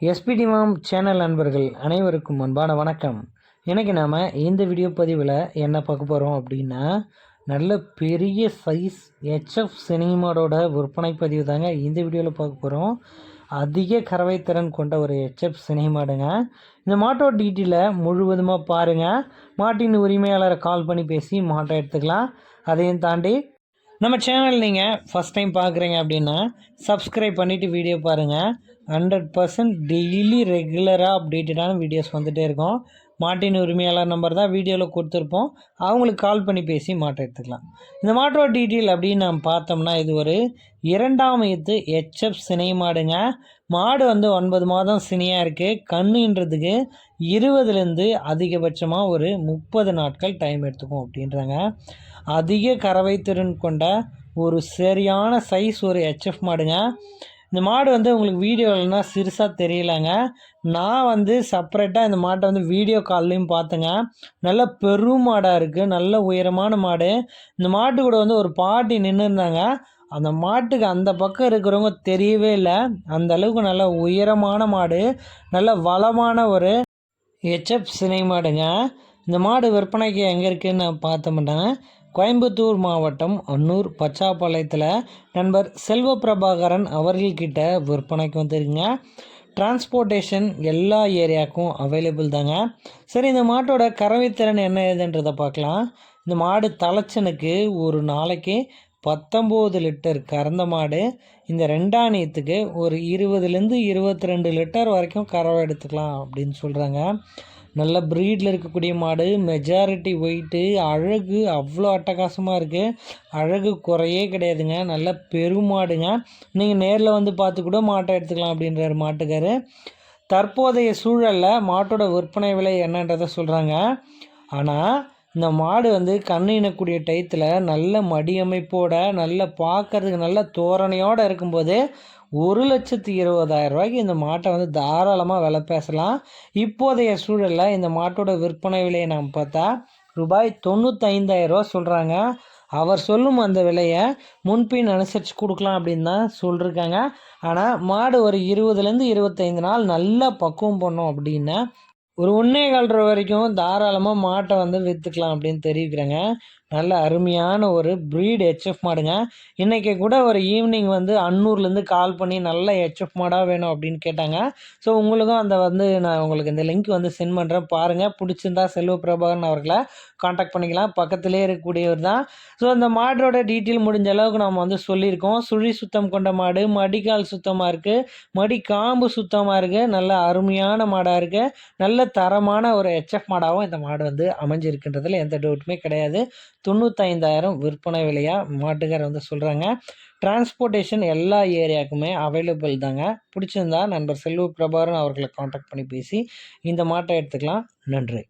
SPD மாம் channel நண்பர்கள் அனைவருக்கும் அன்பான வணக்கம். இன்றைக்கி நாம் இந்த வீடியோ பதிவில் என்ன பார்க்க போகிறோம் அப்படின்னா நல்ல பெரிய சைஸ் ஹெச்எஃப் சினிமாடோட விற்பனை பதிவு தாங்க இந்த வீடியோவில் பார்க்க போகிறோம் அதிக கறவை திறன் கொண்ட ஒரு ஹெச்எஃப் சினிமாடுங்க இந்த மாட்டோட டீட்டெயிலை முழுவதுமாக பாருங்கள் மாட்டின் உரிமையாளரை கால் பண்ணி பேசி மாட்டை எடுத்துக்கலாம். அதையும் தாண்டி நம்ம சேனல் நீங்கள் ஃபஸ்ட் டைம் பார்க்குறீங்க அப்படின்னா சப்ஸ்கிரைப் பண்ணிவிட்டு வீடியோ பாருங்கள் ஹண்ட்ரட் பர்சன்ட் டெய்லி ரெகுலராக அப்டேட்டடான வீடியோஸ் வந்துகிட்டே இருக்கும். மாட்டின் உரிமையாளர் நம்பர் தான் வீடியோவில் கொடுத்துருப்போம். அவங்களுக்கு கால் பண்ணி பேசி மாட்டை எடுத்துக்கலாம். இந்த மாட்டோட டீட்டெயில் அப்படின்னு நம்ம பார்த்தோம்னா இது ஒரு இரண்டாம் எத்து ஹெச்எஃப் சினை மாடுங்க. மாடு வந்து ஒன்பது மாதம் சினியாக இருக்குது கண்ணுன்றதுக்கு இருபதுலேருந்து அதிகபட்சமாக ஒரு முப்பது நாட்கள் டைம் எடுத்துக்கும் அப்படின்றாங்க. அதிக கறவை திறன் கொண்ட ஒரு சரியான சைஸ் ஒரு ஹெச்எஃப் மாடுங்க. இந்த மாடு வந்து உங்களுக்கு வீடியோவில்னா சிறுசாக தெரியலங்க. நான் வந்து செப்பரேட்டாக இந்த மாட்டை வந்து வீடியோ கால்லையும் பார்த்தேங்க நல்ல பெரும் மாடாக இருக்குது நல்ல உயரமான மாடு. இந்த மாட்டு கூட வந்து ஒரு பாட்டி நின்று இருந்தாங்க அந்த மாட்டுக்கு அந்த பக்கம் இருக்கிறவங்க தெரியவே இல்லை. அந்த அளவுக்கு நல்ல உயரமான மாடு. நல்ல வளமான ஒரு ஹெச்எஃப் சினை மாடுங்க. இந்த மாடு விற்பனைக்கு எங்கே இருக்குதுன்னு நான் பார்த்த மாட்டேன் கோயம்புத்தூர் மாவட்டம் அன்னூர் பச்சாப்பாளையத்தில் நண்பர் செல்வ பிரபாகரன் அவர்கள்கிட்ட விற்பனைக்கு வந்துருங்க டிரான்ஸ்போர்ட்டேஷன் எல்லா ஏரியாவுக்கும் அவைலபிள் தாங்க. சரி இந்த மாட்டோட கறவைத்திறன் என்ன ஏதுன்றதை பார்க்கலாம். இந்த மாடு தலைச்சனுக்கு ஒரு நாளைக்கு பத்தொம்போது லிட்டர் கறந்த மாடு. இந்த ரெண்டாணியத்துக்கு ஒரு இருபதுலேருந்து இருபத்தி ரெண்டு லிட்டர் வரைக்கும் கறவை எடுத்துக்கலாம் அப்படின்னு சொல்கிறாங்க நல்ல ப்ரீடில் இருக்கக்கூடிய மாடு மெஜாரிட்டி ஒயிட்டு அழகு அவ்வளோ அட்டகாசமாக இருக்குது அழகு குறையே கிடையாதுங்க. நல்ல பெருமாடுங்க நீங்கள் நேரில் வந்து பார்த்து கூட மாட்டை எடுத்துக்கலாம் அப்படின்றார் மாட்டுக்கார். தற்போதைய சூழலில் மாட்டோட விற்பனை விலை என்னன்றதை சொல்கிறாங்க ஆனால் இந்த மாடு வந்து கண்ணு இனக்கூடிய டயத்தில் நல்ல மடியமைப்போட நல்ல பார்க்கறதுக்கு நல்ல தோரணையோடு இருக்கும்போது ஒரு லட்சத்து இருபதாயிரம் ரூபாய்க்கு இந்த மாட்டை வந்து தாராளமாக விலை பேசலாம். இப்போதைய சூழலில் இந்த மாட்டோட விற்பனை விலையை நாம் பார்த்தா ரூபாய் தொண்ணூத்தைந்தாயிரம் ரூபா சொல்கிறாங்க அவர் சொல்லும் அந்த விலையை முன்பின் அனுசரித்து கொடுக்கலாம் அப்படின்னு தான் சொல்லியிருக்காங்க ஆனால் மாடு ஒரு இருபதுலேருந்து இருபத்தைந்து நாள் நல்லா பக்குவம் பண்ணோம் அப்படின்னா ஒரு ஒன்றே கால்ற வரைக்கும் தாராளமாக மாட்டை வந்து விற்றுக்கலாம் அப்படின்னு தெரிவிக்கிறேங்க. நல்ல அருமையான ஒரு ப்ரீட் ஹெச்எஃப் மாடுங்க. இன்றைக்கி கூட ஒரு ஈவினிங் வந்து அன்னூர்லேருந்து கால் பண்ணி நல்ல ஹெச்எஃப் மாடாக வேணும் அப்படின்னு கேட்டாங்க. ஸோ உங்களுக்கும் அந்த வந்து நான் உங்களுக்கு இந்த லிங்க் வந்து சென்ட் பண்ணுறேன் பாருங்கள் பிடிச்சிருந்தா செல்வ பிரபாகரன் அவர்களை காண்டாக்ட் பண்ணிக்கலாம். பக்கத்துலேயே இருக்கக்கூடியவர் தான். ஸோ அந்த மாடோட டீட்டெயில் முடிஞ்ச அளவுக்கு நம்ம வந்து சொல்லியிருக்கோம். சுழி சுத்தம் கொண்ட மாடு மடிக்கால் சுத்தமாக இருக்குது மடி காம்பு சுத்தமாக இருக்குது நல்ல அருமையான மாடாக இருக்குது நல்ல தரமான ஒரு ஹெச்எஃப் மாடாகவும் இந்த மாடு வந்து அமைஞ்சிருக்குன்றதுல எந்த டவுட்டுமே கிடையாது. தொண்ணூத்தைந்தாயிரம் விற்பனை விலையாக மாட்டுக்கார் வந்து சொல்கிறாங்க டிரான்ஸ்போர்ட்டேஷன் எல்லா ஏரியாவுக்குமே அவைலபிள் தாங்க. பிடிச்சிருந்தா நண்பர் செல்வ பிரபாரன் அவர்களை காண்டாக்ட் பண்ணி பேசி இந்த மாட்டை எடுத்துக்கலாம். நன்றி.